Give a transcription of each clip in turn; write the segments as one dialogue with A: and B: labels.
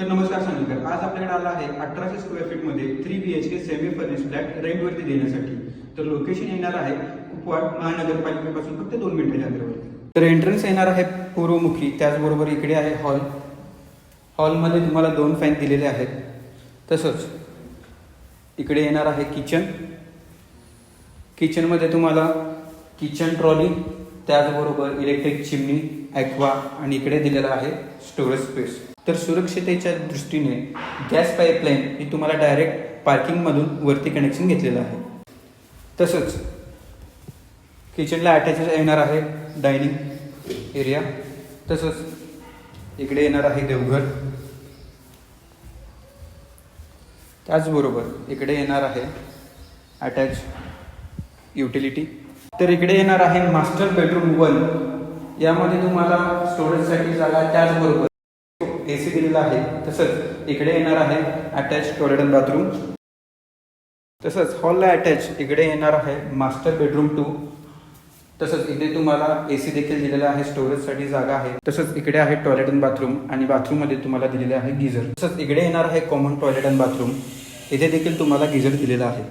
A: तर नमस्कार सांगितलं आज आपल्याकडे आला आहे अठराशे square फीटमध्ये three B H K semi furnish flat रेंटवरती देण्यासाठी. तर लोकेशन येणार आहे उपवाट महानगरपालिकेपासून फक्त दोन मिनिटाच्या अंतरावरती. तर एंट्रन्स येणार आहे पूर्वमुखी त्याचबरोबर इकडे आहे हॉल हॉलमध्ये तुम्हाला दोन फॅन दिलेले आहेत. तसंच इकडे येणार आहे किचन किचनमध्ये तुम्हाला किचन ट्रॉली त्याचबरोबर इलेक्ट्रिक चिमणी ॲक्वा आणि इकडे दिलेला आहे स्टोरेज स्पेस तर सुरक्षितेच्या दृष्टीने गॅस पाईपलाईन ही तुम्हाला डायरेक्ट पार्किंगमधून वरती कनेक्शन घेतलेलं आहे. तसंच किचनला अटॅच येणार आहे डायनिंग एरिया. तसंच इकडे येणार आहे देवघर. त्याचबरोबर इकडे येणार आहे अटॅच युटिलिटी. तर इकडे येणार आहे मास्टर बेडरूम वन. यामध्ये तुम्हाला स्टोरेजसाठी जागा त्याचबरोबर ए सी दिलेला आहे तसंच इकडे येणार आहे अटॅच टॉयलेट अँड बाथरूम तसंच हॉलला अटॅच इकडे येणार आहे मास्टर बेडरूम टू तसंच इथे तुम्हाला ए सी देखील दिलेला आहे स्टोरेजसाठी जागा आहे. तसंच इकडे आहे टॉयलेट अँड बाथरूम आणि बाथरूममध्ये तुम्हाला दिलेले आहे गिझर तसंच इकडे येणार आहे कॉमन टॉयलेट अँड बाथरूम इथे देखील तुम्हाला गिझर दिलेला आहे.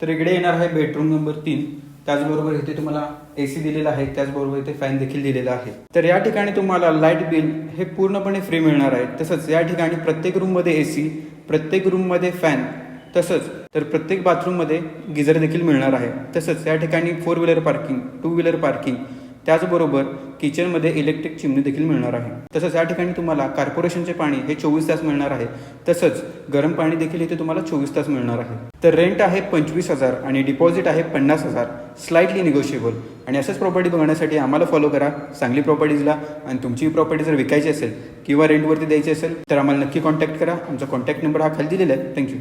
A: तर इकडे येणार आहे बेडरूम नंबर तीन. त्याचबरोबर इथे तुम्हाला ए सी दिलेला आहे. त्याचबरोबर इथे फॅन देखील दिलेला आहे. तर या ठिकाणी तुम्हाला लाइट बिल हे पूर्णपणे फ्री मिळणार आहे. तसंच या ठिकाणी प्रत्येक रूममध्ये ए सी प्रत्येक रूममध्ये फॅन तसंच तर प्रत्येक बाथरूममध्ये गिझर देखील मिळणार आहे. तसंच या ठिकाणी four wheeler parking two wheeler parking त्याचबरोबर किचनमध्ये इलेक्ट्रिक चिमणी देखील मिळणार आहे. तसंच या ठिकाणी तुम्हाला कॉर्पोरेशनचे पाणी हे चोवीस तास मिळणार आहे. तसंच गरम पाणी देखील इथे तुम्हाला चोवीस तास मिळणार आहे. तर रेंट आहे पंचवीस हजार आणि डिपॉझिट आहे पन्नास हजार. स्लाइटली निगोशिएबल आणि असंच प्रॉपर्टी बघण्यासाठी आम्हाला फॉलो करा. सांगली प्रॉपर्टीजला आणि तुमची प्रॉपर्टी जर विकायची असेल किंवा रेंटवरती द्यायची असेल तर आम्हाला नक्की कॉन्टॅक्ट करा. आमचा कॉन्टॅक्ट नंबर हा खाली दिलेला आहे. थँक्यू